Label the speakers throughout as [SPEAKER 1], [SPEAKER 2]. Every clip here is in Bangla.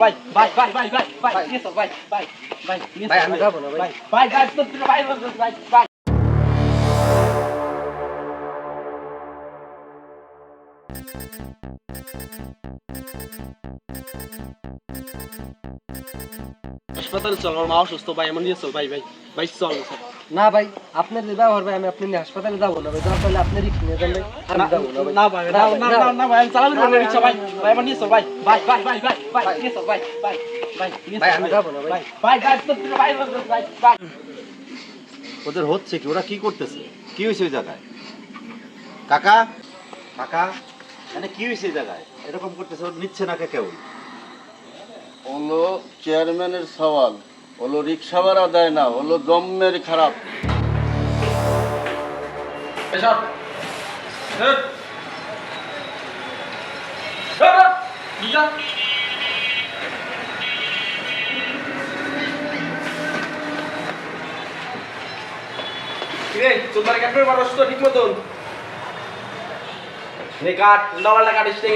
[SPEAKER 1] ভাই ভাই ভাই ভাই ভাই ভাই ভাই ভাই ভাই
[SPEAKER 2] ভাই, আমি যাব না, ভাই।
[SPEAKER 1] ভাই ভাই ভাই ভাই ভাই ভাই হাসপাতালে চল আমার মা অসুস্থ ভাই আমার নিয়ে চল ভাই ভাই ভাই চল।
[SPEAKER 2] না ভাই আপনার যে ব্যবহার ভাই আমি আপনি হাসপাতালে যাব না ভাই আপনি রিক্স নিয়ে যান ভাই আমি যাব না ভাই
[SPEAKER 1] না ভাই না না না না ভাই আমি চালাবো না রিক্সা ভাই ভাই আমার ভাই ভাই ভাই ভাই ভাই ভাই ভাই ভাই ভাই
[SPEAKER 2] ভাই, আমি যাব না, ভাই।
[SPEAKER 1] ভাই ভাই ভাই ভাই ভাই ভাই ভাই
[SPEAKER 3] ওদের হচ্ছে কি ওরা কি করতেছে কি হয়েছে ওই জায়গায় কাকা কাকা মানে কি হয়েছে এই জায়গায় এরকম করতেছে ওর নিচ্ছে না কে কেউ
[SPEAKER 4] হলো চেয়ারম্যানের সওয়াল হলো রিক্সা ভাড়া দেয় না, হলো জম্মের খারাপ।
[SPEAKER 1] চোদ্দার কাটবে মানুষ তো ঠিক মতন?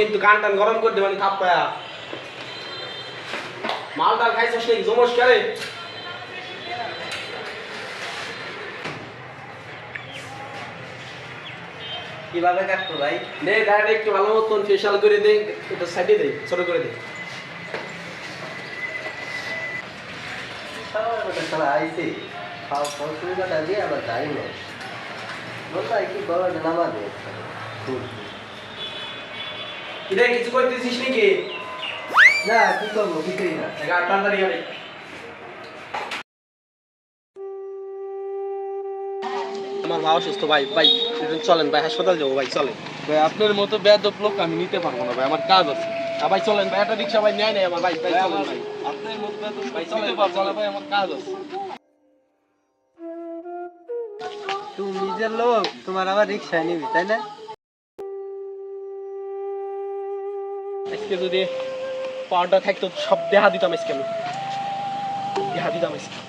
[SPEAKER 1] কিন্তু কান টান গরম ডাল খাইছিস জমস করে?
[SPEAKER 2] কীভাবে ভাই?
[SPEAKER 1] একটু ভালো মতন ফেশিয়াল করে দে এটা সাইডে দে ছোট করে দে।
[SPEAKER 2] সারা আইসি খাওয়া সুবিধাটা দিয়ে আবার যাই না বলতে কি বলো? নামাজে
[SPEAKER 1] কিরে কিছু করতেছিস নাকি?
[SPEAKER 2] না কি করব কিছুই না।
[SPEAKER 1] এগার তাড়াতাড়ি গাড়ি আমার মা অসুস্থ ভাই ভাই একটু চলেন ভাই হাসপাতাল যাব ভাই চলেন।
[SPEAKER 5] ভাই আপনার মতো বেদব লোক আমি নিতে পারব না ভাই আমার কাজ আছে।
[SPEAKER 1] ভাই চলেন ভাই একটা রিক্সা ভাই নেয় নেই আমার ভাই ভাই চলেন ভাই।
[SPEAKER 5] আপনার মতো বেদব
[SPEAKER 1] ভাই, চলেন।
[SPEAKER 5] ভাই আমার কাজ আছে।
[SPEAKER 2] তুমি নিজের লোক তোমার আবার রিক্সায় নিবি তাই না?
[SPEAKER 1] আজকে যদি পাউডার থাকতো সব দেহা দিতাম আজকে আমি। দেহা দিতাম আজকে।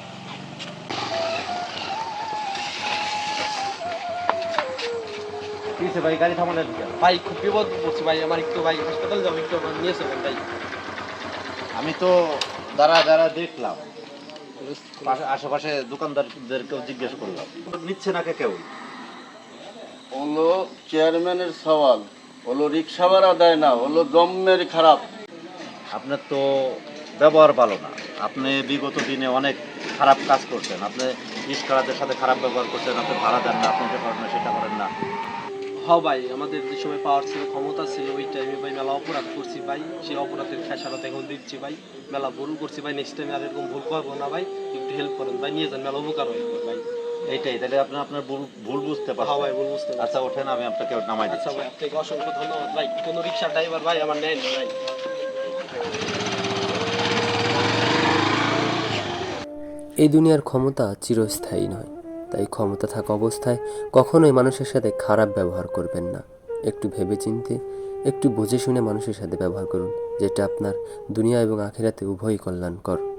[SPEAKER 3] হয়েছে ভাই গাড়ি থামানোর দিকে
[SPEAKER 1] ভাই খুব বিপদ পড়ছে ভাই আমার একটু ভাই হাসপাতাল যাব একটু আমার নিয়ে চলেন ভাই।
[SPEAKER 3] আমি তো দাঁড়া দাঁড়া দেখলাম। পাশে- আশেপাশে দোকানদারদেরকেও জিজ্ঞেস করলাম। নিচ্ছে না কেউ?
[SPEAKER 4] হলো চেয়ারম্যানের সওয়াল হলো রিক্সা ভাড়া দেয় না হলো জম্মের খারাপ।
[SPEAKER 3] আপনার তো ব্যবহার ভালো না। আপনি বিগত দিনে অনেক খারাপ কাজ করছেন। আপনি রিস্কারাদের সাথে খারাপ ব্যবহার করছেন আপনি ভাড়া দেন না আপনি এটা করেন না সেটা করেন না।
[SPEAKER 1] হ ভাই আমাদের যে সময় পাওয়ার ছিল ক্ষমতা ছিল ওই টাইমে ভাই মেলা অপরাধ করছি ভাই। সেই অপরাধের খেসারত এখন দিচ্ছি ভাই। মেলা ভুল করছি ভাই নেক্সট টাইমে আর এরকম ভুল করব না ভাই। একটু হেল্প করেন ভাই নিয়ে যান মেলা উপকার হয় ভাই।
[SPEAKER 3] এইটাই তাহলে আপনি আপনার ভুল ভুল বুঝতে
[SPEAKER 1] হ্যাঁ ভাই ভুল বুঝতে।
[SPEAKER 3] আচ্ছা ওঠেন আমি আপনাকে নামাই দিচ্ছি।
[SPEAKER 1] আচ্ছা ভাই আপনাকে অসংখ্য ধন্যবাদ ভাই। কোনো রিক্সা ড্রাইভার ভাই আমার নেয় না ভাই।
[SPEAKER 6] এই দুনিয়ার ক্ষমতা চিরস্থায়ী নয়। তাই ক্ষমতা থাকা অবস্থায় কখনোই মানুষের সাথে খারাপ ব্যবহার করবেন না। একটু ভেবে চিনতে একটু বুঝে শুনে মানুষের সাথে ব্যবহার করুন, যেটা আপনার দুনিয়া এবং আখেরাতে উভয়ই কল্যাণকর।